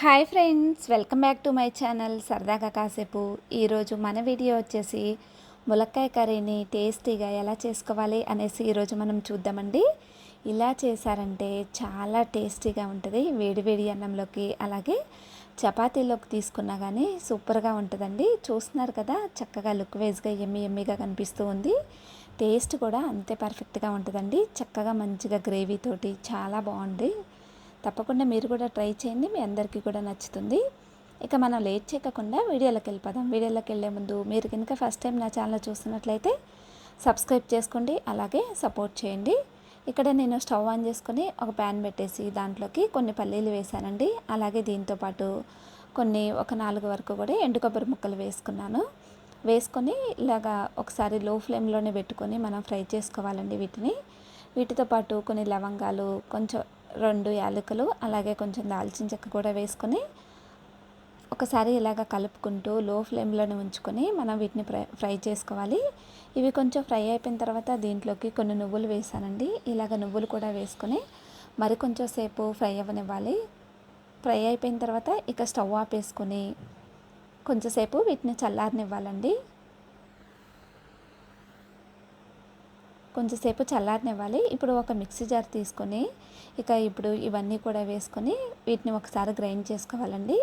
Hi friends welcome back to my channel. సరదాగా కాసేపు ఈరోజు మన వీడియో వచ్చేసి ములక్కాయ కర్రీని టేస్టీగా ఎలా చేసుకోవాలి అనేసి ఈరోజు మనం చూద్దామండి. ఇలా చేశారంటే చాలా టేస్టీగా ఉంటుంది. వేడి వేడి అన్నంలోకి అలాగే చపాతీలోకి తీసుకున్నా కానీ సూపర్గా ఉంటుందండి. చూస్తున్నారు కదా చక్కగా లుక్ వైజ్గా ఎమ్మి ఎమ్మిగా కనిపిస్తూ ఉంది. టేస్ట్ కూడా అంతే పర్ఫెక్ట్గా ఉంటుందండి. చక్కగా మంచిగా గ్రేవీ తోటి చాలా బాగుంది. తప్పకుండా మీరు కూడా ట్రై చేయండి. మీ అందరికీ కూడా నచ్చుతుంది. ఇక మనం లేట్ చేయకుండా వీడియోలోకి వెళ్ళిపోదాం వీడియోలోకి వెళ్ళే ముందు మీరు కనుక ఫస్ట్ టైం నా ఛానల్ చూస్తున్నట్లయితే సబ్స్క్రైబ్ చేసుకోండి. అలాగే సపోర్ట్ చేయండి. ఇక్కడ నేను స్టవ్ ఆన్ చేసుకొని ఒక ప్యాన్ పెట్టేసి దాంట్లోకి కొన్ని పల్లీలు వేసానండి అలాగే దీంతోపాటు కొన్ని ఒక నాలుగు వరకు కూడా ఎండు కొబ్బరి ముక్కలు వేసుకున్నాను. వేసుకొని ఇలాగా ఒకసారి లో ఫ్లేమ్లోనే పెట్టుకొని మనం ఫ్రై చేసుకోవాలండి వీటిని. వీటితో పాటు కొన్ని లవంగాలు కొంచెం రెండు యాలకులు అలాగే కొంచెం దాల్చిన చెక్క కూడా వేసుకొని ఒకసారి ఇలాగ కలుపుకుంటూ లో ఫ్లేమ్లోనే ఉంచుకొని మనం వీటిని ఫ్రై ఫ్రై చేసుకోవాలి. ఇవి కొంచెం ఫ్రై అయిపోయిన తర్వాత దీంట్లోకి కొన్ని నువ్వులు వేసానండి. ఇలాగ నువ్వులు కూడా వేసుకొని మరి కొంచెం సేపు ఫ్రై అవ్వనివ్వాలి. ఫ్రై అయిపోయిన తర్వాత ఇక స్టవ్ ఆపేసుకొని కొంచెంసేపు వీటిని చల్లారనివ్వాలండి. కొంచెంసేపు చల్లారనివ్వాలి. ఇప్పుడు ఒక మిక్సీ జార్ తీసుకొని ఇక ఇప్పుడు ఇవన్నీ కూడా వేసుకొని వీటిని ఒకసారి గ్రైండ్ చేసుకోవాలండి.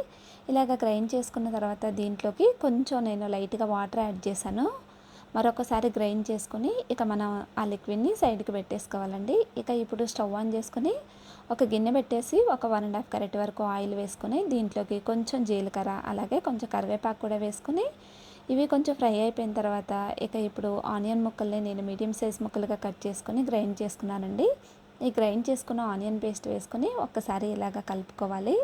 ఇలాగ గ్రైండ్ చేసుకున్న తర్వాత దీంట్లోకి కొంచెం నేను లైట్గా వాటర్ యాడ్ చేశాను. మరొకసారి గ్రైండ్ చేసుకుని ఇక మనం ఆ లిక్విడ్ని సైడ్కి పెట్టేసుకోవాలండి. ఇక ఇప్పుడు స్టవ్ ఆన్ చేసుకొని ఒక గిన్నె పెట్టేసి ఒక వన్ అండ్ హాఫ్ కరెట్ వరకు ఆయిల్ వేసుకొని దీంట్లోకి కొంచెం జీలకర్ర అలాగే కొంచెం కరివేపాకు కూడా వేసుకొని ఇవి కొంచెం ఫ్రై అయిపోయిన తర్వాత ఇక ఇప్పుడు ఆనియన్ ముక్కల్ని నేను మీడియం సైజ్ ముక్కలుగా కట్ చేసుకొని గ్రైండ్ చేసుకున్నానండి. ఈ గ్రైండ్ చేసుకున్న ఆనియన్ పేస్ట్ వేసుకొని ఒక్కసారి ఇలాగ కలుపుకోవాలి.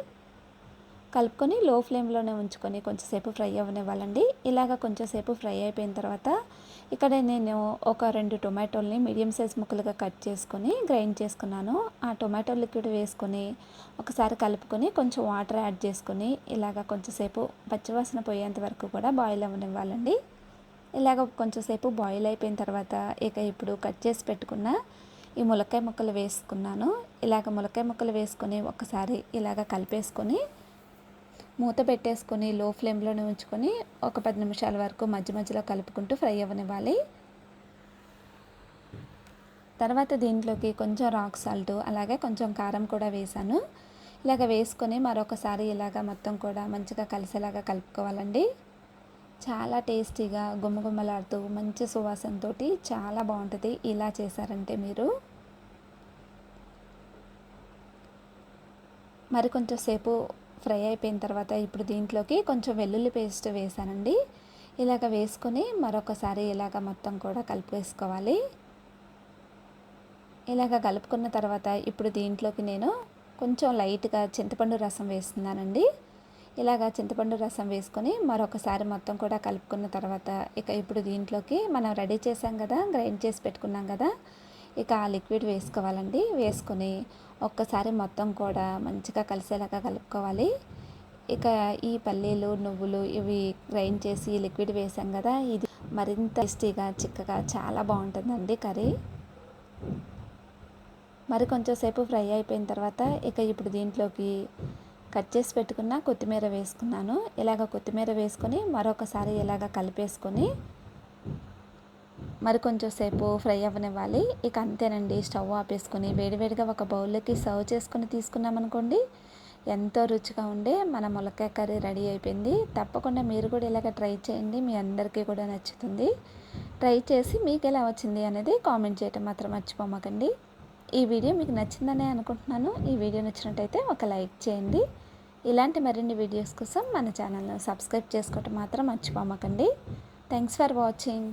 కలుపుకొని లో ఫ్లేమ్లోనే ఉంచుకొని కొంచెంసేపు ఫ్రై అవ్వనివ్వాలండి. ఇలాగ కొంచెంసేపు ఫ్రై అయిపోయిన తర్వాత ఇక్కడ నేను ఒక రెండు టొమాటోల్ని మీడియం సైజ్ ముక్కలుగా కట్ చేసుకొని గ్రైండ్ చేసుకున్నాను. ఆ టొమాటో లిక్విడ్ వేసుకొని ఒకసారి కలుపుకొని కొంచెం వాటర్ యాడ్ చేసుకొని ఇలాగ కొంచెంసేపు పచ్చివాసన పోయేంత వరకు కూడా బాయిల్ అవ్వనివ్వాలండి. ఇలాగ కొంచెంసేపు బాయిల్ అయిపోయిన తర్వాత ఇక ఇప్పుడు కట్ చేసి పెట్టుకున్న ఈ ములక్కాయ ముక్కలు వేసుకున్నాను. ఇలాగ ములక్కాయ ముక్కలు వేసుకొని ఒకసారి ఇలాగ కలిపేసుకొని మూత పెట్టేసుకొని లో ఫ్లేమ్లోనే ఉంచుకొని ఒక పది నిమిషాల వరకు మధ్య మధ్యలో కలుపుకుంటూ ఫ్రై అవ్వనివ్వాలి. తర్వాత దీంట్లోకి కొంచెం రాక్ సాల్ట్ అలాగే కొంచెం కారం కూడా వేసాను. ఇలాగ వేసుకొని మరొకసారి ఇలాగ మొత్తం కూడా మంచిగా కలిసేలాగా కలుపుకోవాలండి. చాలా టేస్టీగా గుమ్మగుమ్మలాడుతూ మంచి సువాసనతో చాలా బాగుంటుంది. ఇలా చేశారంటే మీరు. మరి కొంచెం సేపు ఫ్రై అయిపోయిన తర్వాత ఇప్పుడు దీంట్లోకి కొంచెం వెల్లుల్లి పేస్ట్ వేసానండి. ఇలాగ వేసుకొని మరొకసారి ఇలాగ మొత్తం కూడా కలిపేసుకోవాలి ఇలాగ కలుపుకున్న తర్వాత ఇప్పుడు దీంట్లోకి నేను కొంచెం లైట్గా చింతపండు రసం వేస్తున్నానండి. ఇలాగ చింతపండు రసం వేసుకొని మరొకసారి మొత్తం కూడా కలుపుకున్న తర్వాత ఇక ఇప్పుడు దీంట్లోకి మనం రెడీ చేసాం కదా గ్రైండ్ చేసి పెట్టుకున్నాం కదా ఇక ఆ లిక్విడ్ వేసుకోవాలండి. వేసుకొని ఒక్కసారి మొత్తం కూడా మంచిగా కలిసేలాగా కలుపుకోవాలి. ఇక ఈ పల్లీలు నువ్వులు ఇవి గ్రైండ్ చేసి లిక్విడ్ వేసాం కదా ఇది మరింత టేస్టీగా చిక్కగా చాలా బాగుంటుందండి కర్రీ. మరి కొంచెం సేపు ఫ్రై అయిపోయిన తర్వాత ఇక ఇప్పుడు దీంట్లోకి కట్ చేసి పెట్టుకున్న కొత్తిమీర వేసుకున్నాను. ఇలాగ కొత్తిమీర వేసుకొని మరొకసారి ఇలాగ కలిపేసుకొని మరి కొంచెం సేపు ఫ్రై అవ్వనివ్వాలి. ఇక అంతేనండి స్టవ్ ఆపేసుకుని వేడివేడిగా ఒక బౌల్లోకి సర్వ్ చేసుకుని తీసుకున్నామనుకోండి ఎంతో రుచిగా ఉండే మన ములక్కాయ కర్రీ రెడీ అయిపోయింది. తప్పకుండా మీరు కూడా ఇలాగ ట్రై చేయండి మీ అందరికీ కూడా నచ్చుతుంది. ట్రై చేసి మీకు ఎలా వచ్చింది అనేది కామెంట్ చేయటం మాత్రం మర్చిపోమాకండి. ఈ వీడియో మీకు నచ్చిందనే అనుకుంటున్నాను. ఈ వీడియో నచ్చినట్టయితే ఒక లైక్ చేయండి. ఇలాంటి మరిన్ని వీడియోస్ కోసం మన ఛానల్ను సబ్స్క్రైబ్ చేసుకోవటం మాత్రం మర్చిపోమాకండి. Thanks for watching.